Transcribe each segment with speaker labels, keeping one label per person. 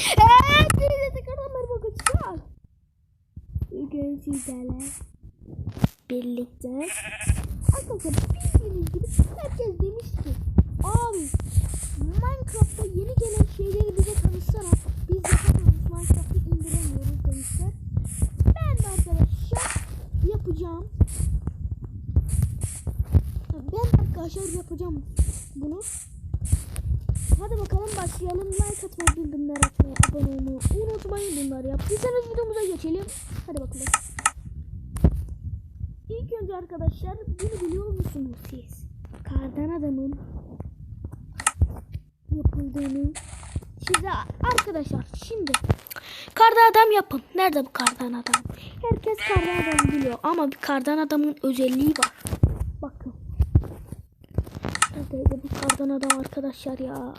Speaker 1: Eee bir tekrardan merhaba arkadaşlar. Bugün sizlerle birlikte arkadaşlar bildiğiniz gibi herkes demiş ki abi Minecraft'ta Hadi bakalım başlayalım. Like atmayı, bildirimler açmayı, abone olmayı unutmayın bunları yaptıysanız videomuza geçelim. Hadi bakalım. İlk önce arkadaşlar bunu biliyor musunuz siz? Kardan adamın yapıldığını size arkadaşlar şimdi kardan adam yapın. Nerede bu kardan adam? Herkes kardan adam biliyor ama bir kardan adamın özelliği var. Bakın. Neredeydi bu kardan adam arkadaşlar ya?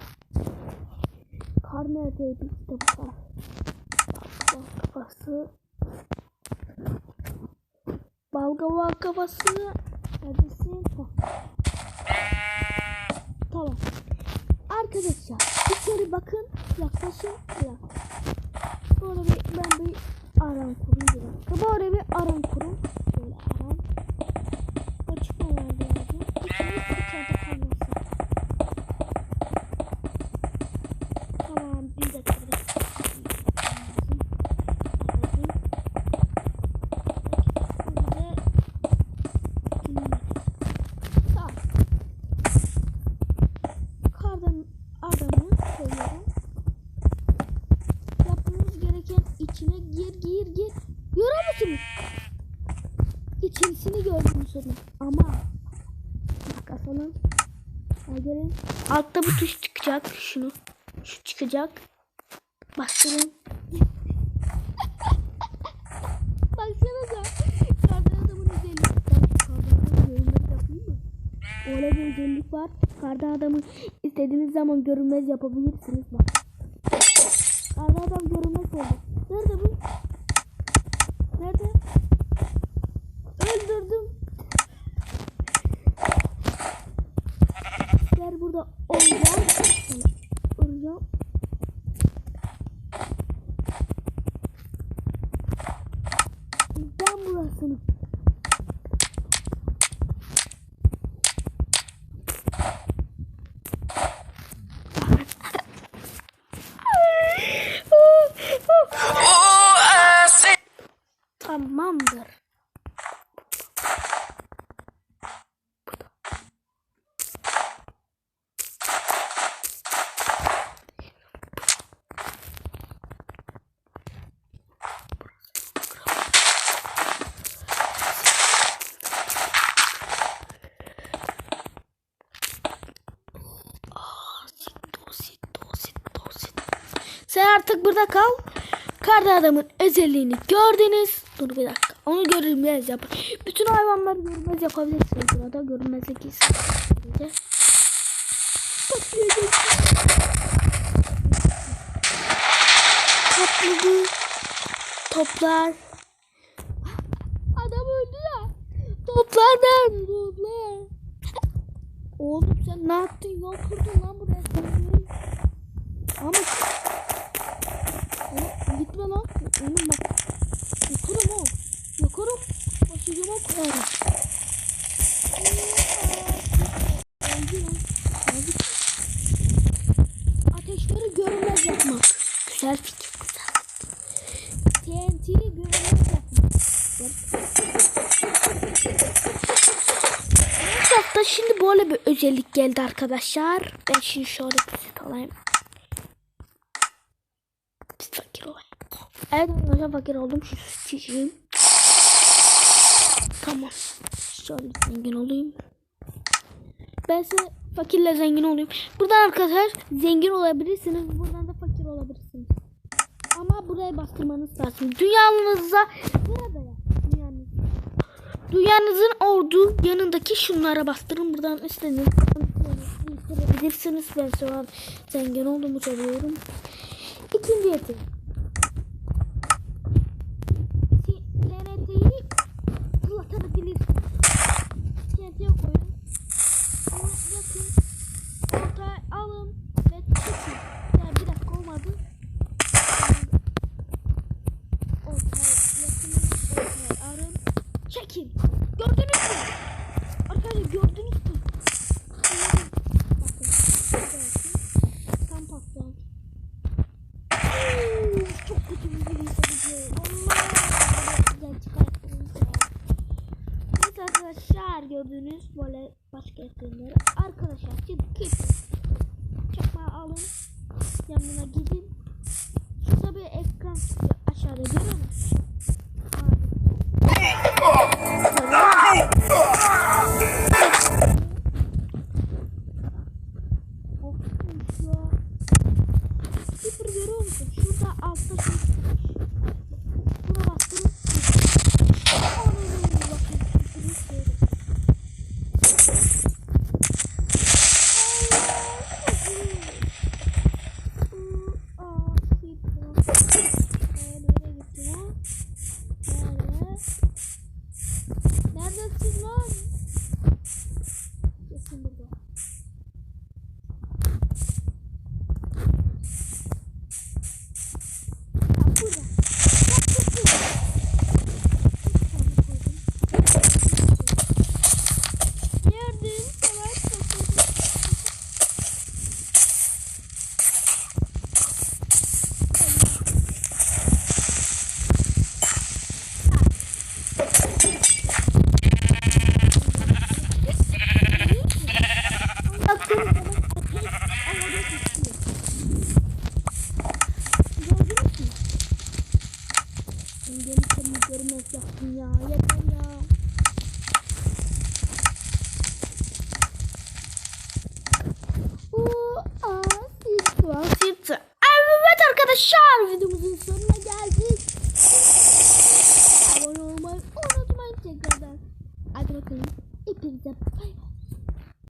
Speaker 1: Kar neredeydi? Balgava kafası. Balgava kafası. Neredesin? Tamam. Arkadaşlar içeri bakın. Yaklaşın. Ya. Böyle bir ben bir aran kurayım. Böyle bir aran kurun. Böyle aran. Açıklamalar lazım. İçeri içeride kalmasın. Tamam bir dakika. bir dakika. Tamam. Kardan adamı koyuyorum. Yapmamız gereken içine gir gir. Görüyor musunuz? İçerisini gördüm sonra. Ama bak asalım. Gelin. Altta bu tuş çıkacak. Şunu. Şu çıkacak. Bastırın. Baksanıza. Kardan adamın özelliği. Bak, Kardan adamın? Öyle bir özellik var. Kardan adamı istediğiniz zaman görünmez yapabilirsiniz. Bak. Kardan adam görünmez oldu. Nerede bu? Nerede? Öldürdüm. Gel burada olacağım. Olacağım. Ben burasını. Tamamdır. Sen artık burada kal. Karda adamın özelliğini gördünüz. Dur bir dakika. Onu görünmez yap. Bütün hayvanları görünmez yapabilirsiniz. Burada görünmezlik. Patlayacak. Patladı. Toplar. Adam öldü ya. Toplar nerede toplar? Oğlum sen ne yaptın? Yol kurdun lan buraya. Ama gitme lan. Oğlum bak. Yakarım oğlum. Yakarım. Başucuma koyarım. Ateşleri görünmez yapmak. Güzel fikir. Güzel. TNT'yi görünmez yapmak. Minecraft'ta şimdi böyle bir özellik geldi arkadaşlar. Ben şimdi şöyle bir set alayım. Fakir olayım. Evet arkadaşlar fakir oldum. Şu çiçeğim. Tamam. Şöyle zengin olayım. Ben size fakirle zengin olayım. Buradan arkadaşlar zengin olabilirsiniz. Buradan da fakir olabilirsiniz. Ama buraya bastırmanız lazım. Dünyanıza burada ya. Dünyanız. Dünyanızın olduğu yanındaki şunlara bastırın. Buradan istediğiniz değiştirebilirsiniz. Ben şu an zengin olduğumu söylüyorum. İkinci yetenek. Arkadaşlar gördüğünüz böyle başka ekranları arkadaşlar şimdi kesin çakmağı alın. Yanına gidin. Şurada bir ekran aşağıda görüyor musunuz? 小鸭呀